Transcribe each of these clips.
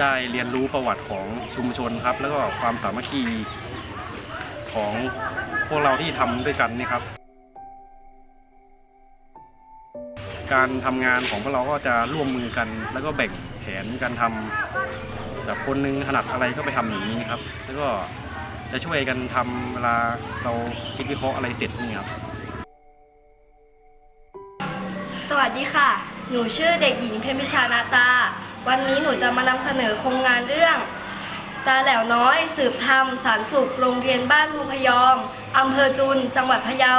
ได้เรียนรู้ประวัติของชุมชนครับ แล้วก็ความสามัคคีของพวกเราที่ทำด้วยกันนี่ครับ การทำงานของพวกเราก็จะร่วมมือกัน แล้วก็แบ่งแผนการทำแบบคนหนึงถนัดอะไรก็ไปทำอย่างนี้ครับ แล้วก็จะช่วยกันทำเวลาเราคิดวิเคราะห์อะไรเสร็จนี่ครับสวัสดีค่ะ หนูชื่อเด็กหญิงเพมิชานาตา วันนี้หนูจะมานำเสนอโครงงานเรื่อง ตาแหลวน้อย สืบธรรมสารสุข โรงเรียนบ้านภูพยอมอำเภอจุน จังหวัดพะเยา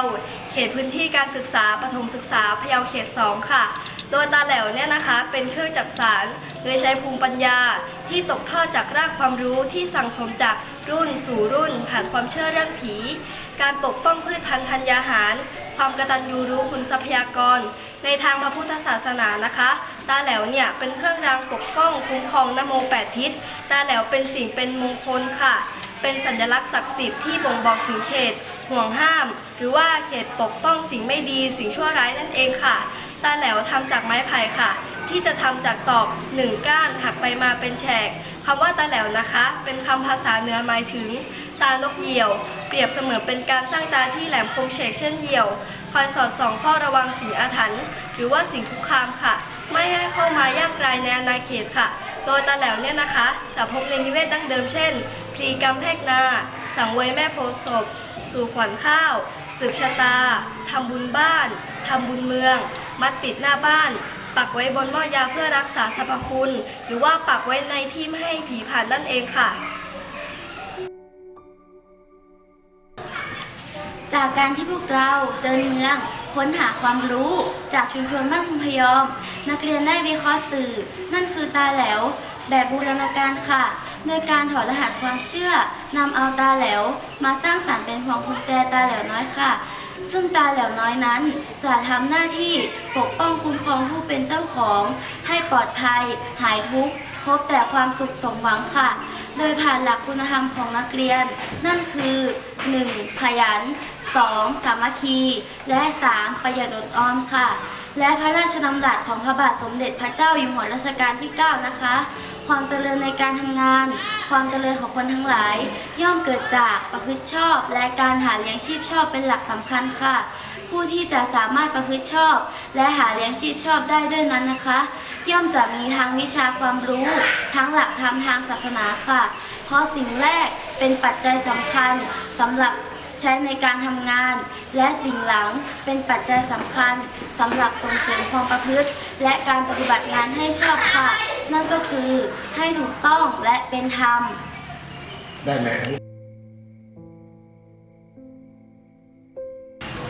เขตพื้นที่การศึกษาปฐมศึกษาพะเยาเขต 2 ค่ะ โดยตาแหลวเนี่ยนะคะเป็นเครื่องจักสารโดยใช้ภูมิปัญญาที่ตกทอดจากรากความรู้ที่สั่งสมจากรุ่นสู่รุ่น ผ่านความเชื่อเรื่องผี การปกป้องพืชพันธุ์ธัญญาหาร ความกตัญญูรู้คุณทรัพยากร ในทางพระพุทธศาสนานะคะ ตาแหลวเนี่ยเป็นเครื่องรางปกป้องคุ้มครองนโมแปดทิศ ตาแหลวเป็นสิ่งเป็นมงคลค่ะ เป็นสัญลักษณ์ศักดิ์สิทธิ์ที่บ่งบอกถึงเขตห่วงห้าม หรือว่าเขตปกป้องสิ่งไม่ดีสิ่งชั่วร้ายนั่นเองค่ะ ตาแหลวทำจากไม้ไผ่ค่ะ ที่จะทำจากตอกหนึ่งก้านหักไปมาเป็นแฉกคำว่าตาแหลวนะคะ เป็นคำภาษาเหนือหมายถึง ตานกเหยี่ยว เปรียบเสมือนเป็นการสร้างตาที่แหลมคมเฉกเช่นเหยี่ยว คอยสอดส่องเฝ้าระวังสิ่งอาถรรพ์หรือว่าสิ่งคุกคามค่ะ ไม่ให้เข้ามาย่างกรายในอาณาเขตค่ะ โดยตาแหลวเนี่ยนะคะ จะพบในนิเวศดั้งเดิมเช่นพลีกรรมแพกนา สังเวยแม่โพศพ สู่ขวัญข้าวสืบชะตา ทำบุญบ้าน ทำบุญเมือง มัดติดหน้าบ้าน ปักไว้บนหม้อยาเพื่อรักษาสรรพคุณ หรือว่าปักไว้ในที่ไม่ให้ผีผ่านนั่นเองค่ะ จากการที่พวกเราเดินเมืองค้นหาความรู้จากชุมชนบ้านพุงพยอม นักเรียนได้วิเคราะห์สื่อ นั่นคือตาแหลว แบบบูรณาการค่ะ โดยการถอดรหัสความเชื่อนำเอาตาแหลว มาสร้างสรรค์เป็นพวงกุญแจตาแหลวน้อยค่ะ ซึ่งตาเหล่าน้อยนั้นจะทำหน้าที่ปกป้องคุ้มครองผู้เป็นเจ้าของ ให้ปลอดภัย หายทุกข์พบแต่ความสุขสมหวังค่ะ โดยผ่านหลักคุณธรรมของนักเรียน นั่นคือ 1. ขยัน 2. สามัคคี และ 3. ประหยัดอดออมค่ะ และพระราชดำรัสของพระบาทสมเด็จพระเจ้าอยู่หัวรัชกาลที่ 9 นะคะ ความเจริญในการทำงาน ความเจริญของคนทั้งหลาย ย่อมเกิดจากประพฤติชอบ และการหาเลี้ยงชีพชอบเป็นหลักสำคัญค่ะ ผู้ที่จะสามารถประพฤติชอบ และหาเลี้ยงชีพชอบได้ด้วยนั้นนะคะ ย่อมจะมีทางวิชาความรู้ ทั้งหลักธรรมทางศาสนาค่ะ เพราะสิ่งแรกเป็นปัจจัยสำคัญสำหรับ ใช้ในการทำงาน และสิ่งหลังเป็นปัจจัยสำคัญสำหรับส่งเสริมความประพฤติ และการปฏิบัติงานให้ชอบค่ะ นั่นก็คือให้ถูกต้องและเป็นธรรม ได้ไหมอันนี้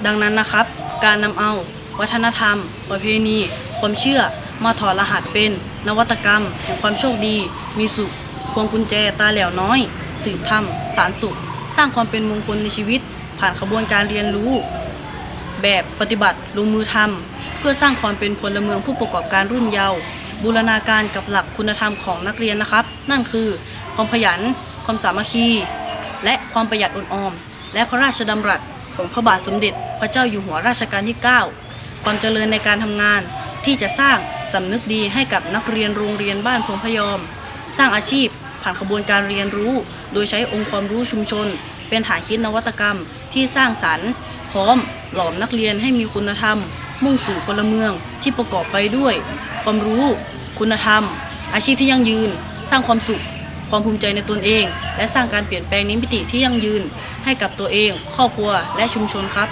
ดังนั้นนะครับ การนำเอาวัฒนธรรม ประเพณี ความเชื่อมาถอดรหัสเป็น นวัตกรรมแห่งความโชคดี มีสุขพวงกุญแจตาแหลวน้อย สืบธรรม สารสุข สร้างความเป็นมงคลในชีวิต ผ่านขบวนการเรียนรู้ แบบปฏิบัติลงมือทำเพื่อสร้างความเป็นพลเมืองผู้ประกอบการรุ่นเยาว์บูรณาการกับหลักคุณธรรมของนักเรียนนะครับ นั่นคือความขยัน ความสามัคคี และความประหยัดอดออม และพระราชดำรัสของพระบาทสมเด็จ พระเจ้าอยู่หัวรัชกาลที่ 9 ความเจริญในการทำงานที่จะสร้างสำนึกดีให้กับนักเรียนโรงเรียนบ้านพงพยอม สร้างอาชีพ ผ่านขบวนการเรียนรู้ โดยใช้องค์ความรู้ชุมชน เป็นฐานคิดนวัตกรรมที่สร้างสรรค์ พร้อมหลอมนักเรียนให้มีคุณธรรม มุ่งสู่พลเมืองที่ประกอบไปด้วย ความรู้ คุณธรรม อาชีพที่ยั่งยืน สร้างความสุข ความภูมิใจในตนเอง และสร้างการเปลี่ยนแปลงนิมิติที่ยั่งยืน ให้กับตัวเอง ครอบครัว และชุมชนครับ